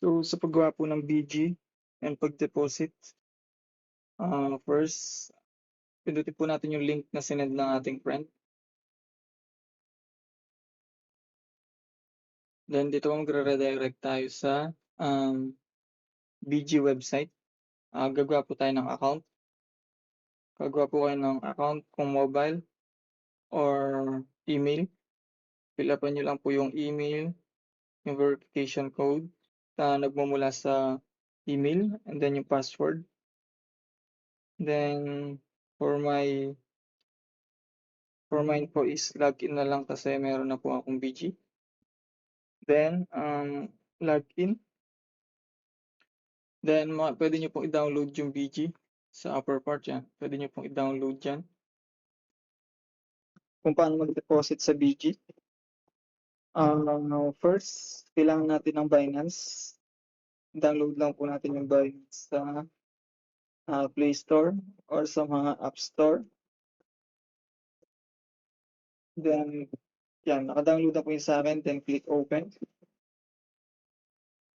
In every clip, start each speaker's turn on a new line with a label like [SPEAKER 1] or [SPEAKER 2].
[SPEAKER 1] So, sa paggawa po ng BG and pag-deposit, ah, first, pindutin po natin yung link na sinend ng ating friend. Then dito magre-redirect tayo sa um, BG website. Ah, gagawa po tayo ng account. Gagawa po kayo ng account kung mobile or email. Fill upan nyo lang po yung email, yung verification code na nagmumula sa email, and then yung password. Then, for my for mine po is login na lang kasi meron na po akong BG. Then, um, login. Then, pwede nyo pong i-download yung BG sa upper part yan. Pwede nyo pong i-download yan. Kung paano mag-deposit sa BG. Um, first, kailangan natin ng Binance. Download lang po natin yung Binance sa uh, Play Store or sa mga App Store. Then, yan, naka-download na po yung sa akin. Then, click open.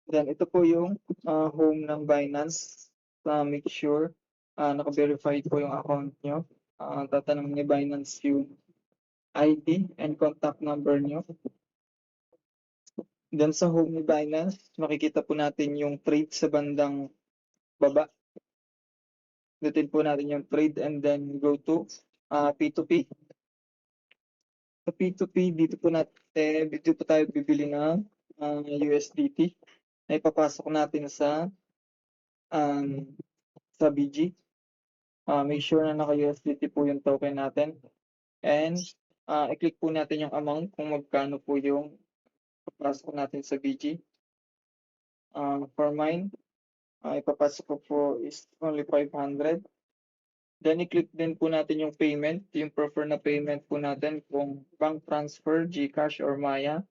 [SPEAKER 1] Then, ito po yung uh, home ng Binance. Uh, make sure uh, naka-verified po yung account nyo. Uh, tatanong ni Binance yung ID and contact number nyo. Then sa home ni Binance, makikita po natin yung trade sa bandang baba. Dutin po natin yung trade and then go to uh, P2P. Sa P2P, dito po natin, dito po tayo bibili ng uh, USDT na ipapasok natin sa um, sa BG. Uh, make sure na naka-USDT po yung token natin. And uh, i-click po natin yung amount kung magkano po yung papasok natin sa BG. Uh, for mine, uh, ipapasok ko po is only 500. Then i-click din po natin yung payment, yung prefer na payment po natin kung bank transfer, GCash or Maya.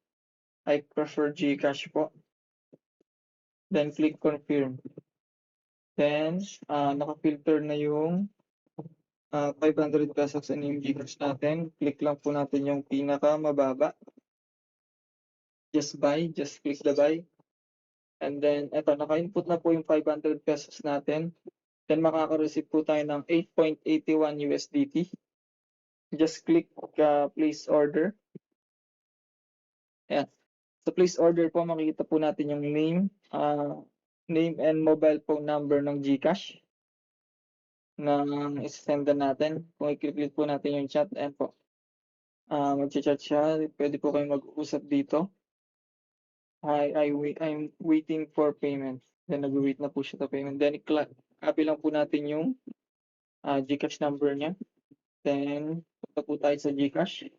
[SPEAKER 1] I prefer GCash po. Then click confirm. Then uh, naka-filter na yung uh, 500 pesos sa yung GCash natin. Click lang po natin yung pinaka mababa. Just buy, just click the buy. And then, eto, naka-input na po yung 500 pesos natin. Then, makaka-receive po tayo ng 8.81 USDT. Just click uh, place order. Ayan. Sa place order po, makikita po natin yung name, uh, name and mobile phone number ng GCash na isisendan natin. Kung i-click po natin yung chat, ayan po. Uh, mag-chat siya. Pwede po kayong mag-usap dito. Hi, I wait, I'm waiting for payment. Then nag-wait na po siya sa payment. Then copy lang po natin yung uh, GCash number niya. Then punta po tayo sa GCash.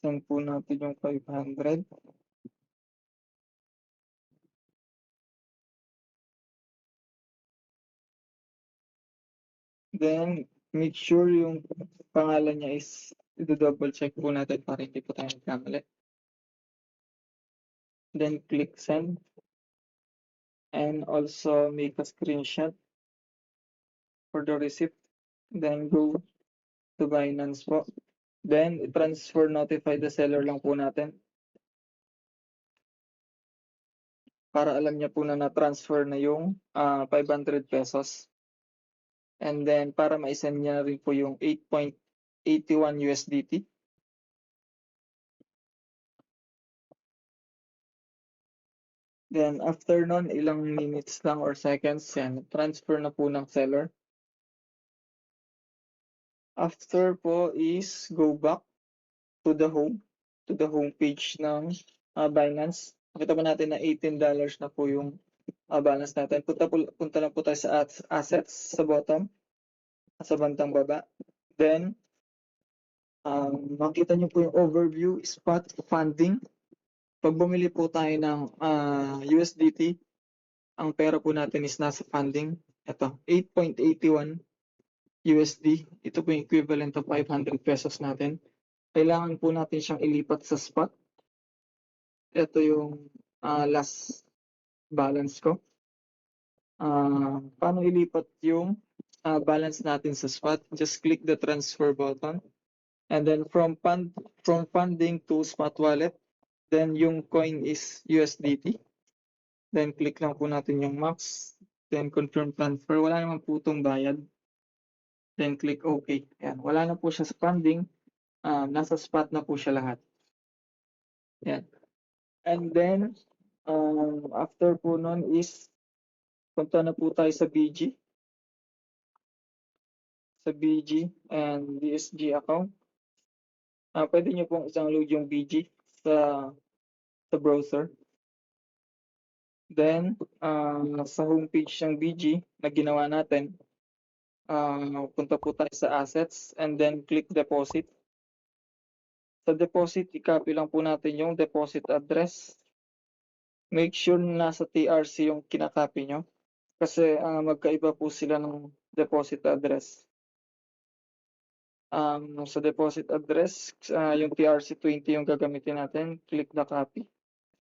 [SPEAKER 1] Send po natin yung 500. Then, make sure yung pangalan niya is i-double check po natin para hindi po tayo nagkamali. Then, click send. And also make a screenshot for the receipt. Then, go to Binance po. Then, transfer notify the seller lang po natin. Para alam niya po na na-transfer na yung uh, 500 pesos. And then, para ma-send niya rin po yung 8.81 USDT. Then, after nun, ilang minutes lang or seconds, yan, transfer na po ng seller. After po is go back to the home, to the home page ng uh, Binance. Makita po natin na $18 na po yung uh, balance natin. Punta, po, punta lang po tayo sa assets sa bottom, sa bandang baba. Then, um, makita nyo po yung overview, spot funding. Pag bumili po tayo ng uh, USDT, ang pera po natin is nasa funding. Ito, 8.81 USD. Ito po yung equivalent of 500 pesos natin. Kailangan po natin siyang ilipat sa spot. Ito yung uh, last balance ko. Uh, paano ilipat yung uh, balance natin sa spot? Just click the transfer button. And then from fund from funding to spot wallet, Then yung coin is USDT. Then click lang po natin yung max. Then confirm transfer. Wala naman po itong bayad. Then click OK. Yan. Wala na po siya sa funding. Ah, nasa spot na po siya lahat. Yan. And then, um, after po nun is, punta na po tayo sa BG. Sa BG and DSG account. Ah, pwede nyo pong isang load yung BG sa sa browser. Then, ah, sa homepage ng BG na ginawa natin, ah, punta po tayo sa assets and then click deposit. Sa deposit, i-copy lang po natin yung deposit address. Make sure na nasa TRC yung kinakopy nyo. Kasi ah, magkaiba po sila ng deposit address. Um, sa deposit address, ah, yung TRC20 yung gagamitin natin. Click na copy.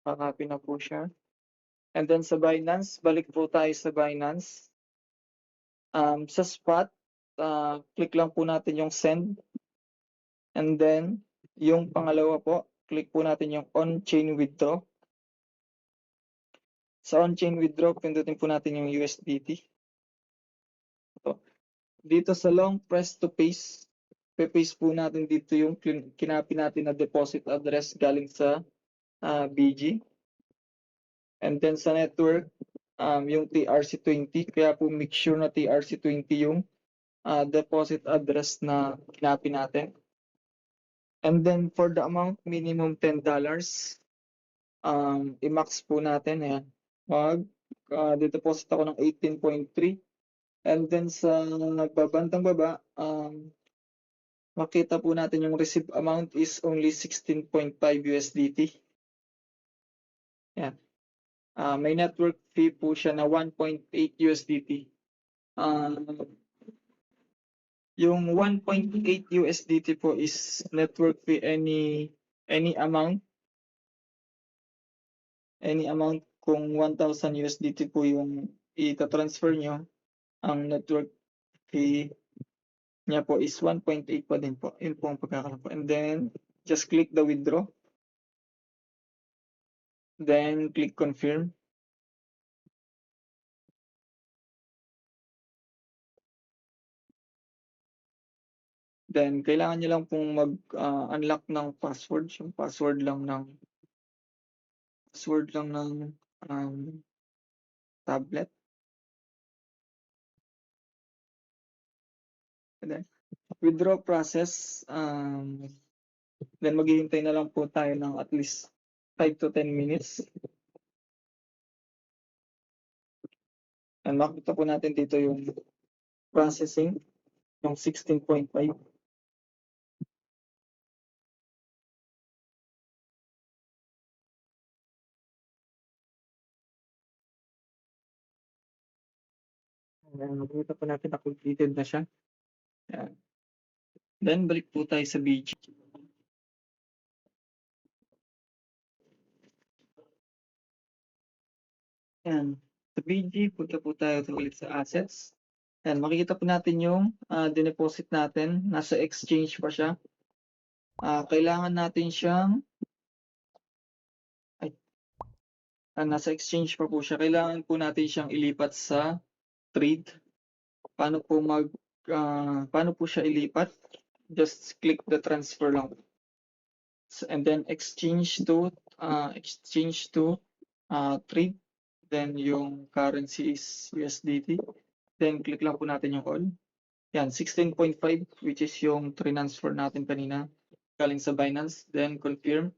[SPEAKER 1] Kakopy na po siya. And then sa Binance, balik po tayo sa Binance. Um, sa spot, ah, click lang po natin yung send. And then, yung pangalawa po, click po natin yung on-chain withdraw. Sa on-chain withdraw, pindutin po natin yung USDT. Ito. Dito sa long press to paste, pe-paste po natin dito yung kin- kinapi natin na deposit address galing sa ah, BG. And then sa network, um, yung TRC20, kaya po make sure na TRC20 yung ah, deposit address na kinapi natin. And then for the amount, minimum $10. Um, i-max po natin. Ayan. Mag, uh, deposit ako ng 18.3. And then sa babandang baba, um, makita po natin yung receive amount is only 16.5 USDT. Yan. Ah, may network fee po siya na 1.8 USDT. Um, yung 1.8 USDT po is network fee any any amount any amount kung 1,000 USDT po yung ita-transfer nyo ang network fee niya po is 1.8 pa din po. Yun po ang pagkakaroon po. And then, just click the withdraw. Then, click confirm. Then, kailangan nyo lang pong mag-unlock ng password. Yung password lang ng password lang ng um, tablet. And then, withdraw process. Um, then, maghihintay na lang po tayo ng at least 5 to 10 minutes. And makita po natin dito yung processing, yung 16.5. Ayan, makikita po natin na completed na siya. Ayan. Then, balik po tayo sa BG. Ayan. Sa BG, punta po tayo ulit sa assets. Ayan, makikita po natin yung ah, dineposit natin. Nasa exchange pa siya. Ah, kailangan natin siyang ay, ah, nasa exchange pa po siya. Kailangan po natin siyang ilipat sa trade. Paano po mag ah, paano po siya ilipat? Just click the transfer lang. And then exchange to ah, exchange to ah, trade. Then yung currency is USDT. Then click lang po natin yung all. Yan, 16.5 which is yung transfer natin kanina galing sa Binance. Then confirm.